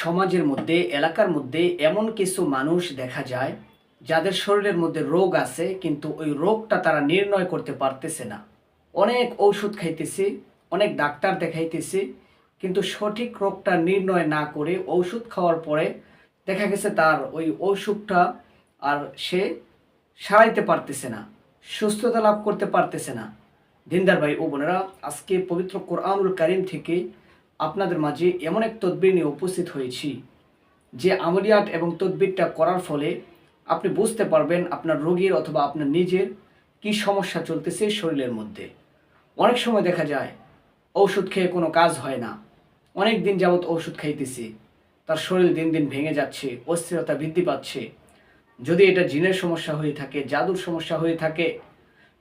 সমাজের মধ্যে, এলাকার মধ্যে এমন কিছু মানুষ দেখা যায় যাদের শরীরের মধ্যে রোগ আছে, কিন্তু ওই রোগটা তারা নির্ণয় করতে পারতেছে না। অনেক ঔষধ খাইতেছে, অনেক ডাক্তার দেখাইতেছে, কিন্তু সঠিক রোগটা নির্ণয় না করে ঔষধ খাওয়ার পরে দেখা গেছে তার ওই অসুখটা আর সে সারাইতে পারতেছে না, সুস্থতা লাভ করতে পারতেছে না। দিনদার ভাই ও বোনেরা, আজকে পবিত্র কোরআনুল কারিম থেকে আপনাদের মাঝে এমন এক তদবির নিয়ে উপস্থিত হয়েছি, যে আমলিয়াট এবং তদবিরটা করার ফলে আপনি বুঝতে পারবেন আপনার রোগীর অথবা আপনার নিজের কি সমস্যা চলতেছে শরীরের মধ্যে। অনেক সময় দেখা যায়, ঔষধ খেয়ে কোনো কাজ হয় না। অনেক দিন যাবৎ ওষুধ খাইতেছি। তার শরীর দিন দিন ভেঙে যাচ্ছে, অস্থিরতা বৃদ্ধি পাচ্ছে। যদি এটা জিনের সমস্যা হয়ে থাকে, জাদুর সমস্যা হয়ে থাকে,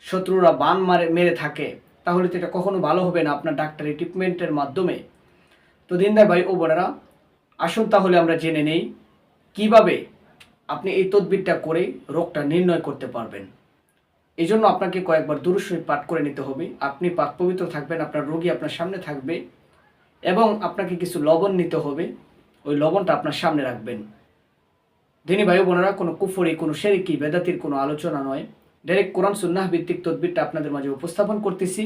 শত্রুরা বান মারে, মেরে থাকে, তাহলে তো এটা কখনো ভালো হবে না। আপনার ডাক্তারি ট্রিটমেন্টের মাধ্যমে তো দিনদার ভাই ও বোনেরা, আসুন তাহলে আমরা জেনে নেই কীভাবে আপনি এই তদবিরটা করে রোগটা নির্ণয় করতে পারবেন। এই জন্য আপনাকে কয়েকবার দুরুশরী পাঠ করে নিতে হবে। আপনি পাক পবিত্র থাকবেন, আপনার রোগী আপনার সামনে থাকবে এবং আপনাকে কিছু লবণ নিতে হবে। ওই লবণটা আপনার সামনে রাখবেন। দিনী ভাই বোনেরা, কোনো কুফরি, কোনো শেরিকি বেদাতির কোনো আলোচনা নয়। ডাইরেক্ট কোরআন সুন্নাহ ভিত্তিক তদবিরটা আপনাদের মাঝে উপস্থাপন করতেছি।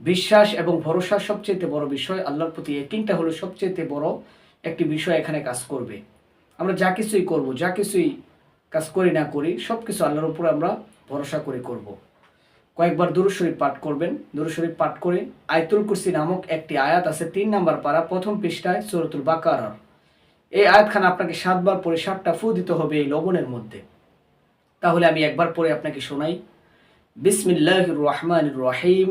বিশ্বাস এবং ভরসা সবচেয়ে বড় বিষয়, আল্লাহর প্রতি একিংটা হলো সবচেয়ে বড় একটি বিষয় এখানে কাজ করবে। আমরা যা কিছুই করব, যা কিছুই কাজ করি না করি সব কিছু আল্লাহর উপর আমরা ভরসা করে করব। কয়েকবার দুরুশরীফ পাঠ করবেন। দুরুশরীফ পাঠ করে আয়তুল কুরসি নামক একটি আয়াত আছে, তিন নাম্বার পারা, প্রথম পৃষ্ঠায় সরতুল বাকার এই আয়াতখানা আপনাকে সাতবার পরে সাতটা ফু দিতে হবে এই লবণের মধ্যে। তাহলে আমি একবার পরে আপনাকে শোনাই। বিসমিল্লাহ রহমান রহিম।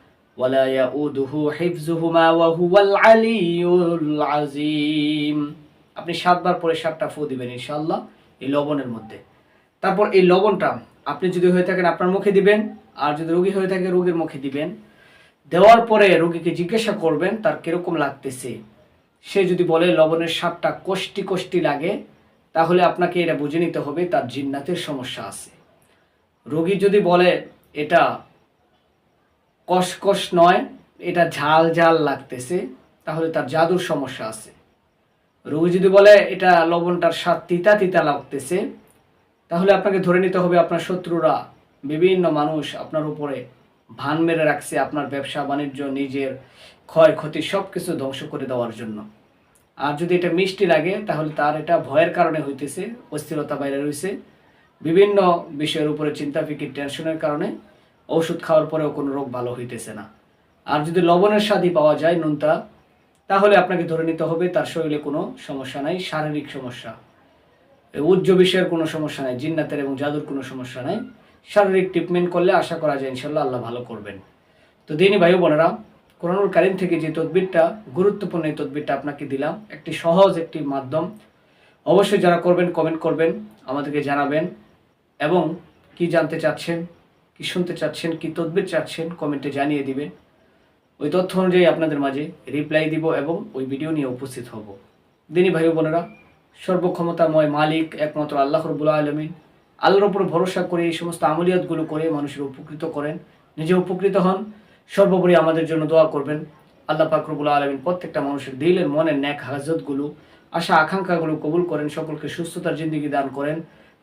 ولا يؤوده حفظهما وهو العلي العظيم আপনি সাতবার পরে সাতটা ফু দিবেন ইনশাল্লাহ এই লবণের মধ্যে তারপর এই লবণটা আপনি যদি হয়ে থাকেন আপনার মুখে দিবেন আর যদি রোগী হয়ে থাকে রোগীর মুখে দিবেন দেওয়ার পরে রোগীকে জিজ্ঞাসা করবেন তার কিরকম লাগতেছে সে যদি বলে লবণের স্বাদটা কষ্টি কষ্টি লাগে তাহলে আপনাকে এটা বুঝে নিতে হবে তার জিন্নাতের সমস্যা আছে রোগী যদি বলে এটা কষকষ নয়, এটা ঝাল ঝাল লাগতেছে, তাহলে তার জাদুর সমস্যা আছে। রোগী যদি বলে এটা লবণটার স্বাদ তিতা তিতা লাগতেছে, তাহলে আপনাকে ধরে নিতে হবে আপনার শত্রুরা, বিভিন্ন মানুষ আপনার উপরে ভান মেরে রাখছে আপনার ব্যবসা, বাণিজ্য, নিজের ক্ষয়ক্ষতি সব কিছু ধ্বংস করে দেওয়ার জন্য। আর যদি এটা মিষ্টি লাগে, তাহলে তার এটা ভয়ের কারণে হইতেছে, অস্থিরতা বাইরে রয়েছে, বিভিন্ন বিষয়ের উপরে চিন্তা ফিকির টেনশনের কারণে। ওষুধ খাওয়ার পরেও কোনো রোগ ভালো হইতেছে না। আর যদি লবণের স্বাদই পাওয়া যায় নুনটা, তাহলে আপনাকে ধরে নিতে হবে তার শরীরে কোনো সমস্যা নাই, শারীরিক সমস্যা। উজ্জ বিষয়ের কোনো সমস্যা নাই, জিন্নাতের এবং জাদুর কোনো সমস্যা নাই। শারীরিক ট্রিটমেন্ট করলে আশা করা যায় ইনশাল্লাহ আল্লাহ ভালো করবেন। তো দিনই ভাই বোনেরা, কোরআনুল কারিম থেকে যে তদবিরটা, গুরুত্বপূর্ণ এই তদবিরটা আপনাকে দিলাম, একটি সহজ একটি মাধ্যম। অবশ্যই যারা করবেন কমেন্ট করবেন, আমাদেরকে জানাবেন। এবং কি জানতে চাচ্ছেন কি শুনতে চাচ্ছেন, কি তদবির চাচ্ছেন কমেন্টে জানিয়ে দিবেন। ওই তথ্য অনুযায়ী আপনাদের মাঝে রিপ্লাই দিব এবং ওই ভিডিও নিয়ে উপস্থিত হব। দিনী ভাই বোনেরা, সর্বক্ষমতাময় মালিক, একমাত্র আল্লাহ রবুল আলমিন। আল্লাহর উপর ভরসা করে এই সমস্ত আমলিয়াতগুলো করে মানুষের উপকৃত করেন। নিজে উপকৃত হন, সর্বোপরি আমাদের জন্য দোয়া করবেন। আল্লাহ পাকরবুল আলমিন প্রত্যেকটা মানুষের দিলের মনের ন্যাক হাজতগুলো, আশা আকাঙ্ক্ষাগুলো কবুল করেন, সকলকে সুস্থতার জিন্দিগি দান করেন,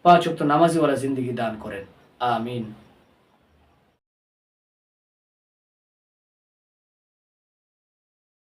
পাঁচ অক্ত নামাজিওয়ালা জিন্দিগি দান করেন। আমিন।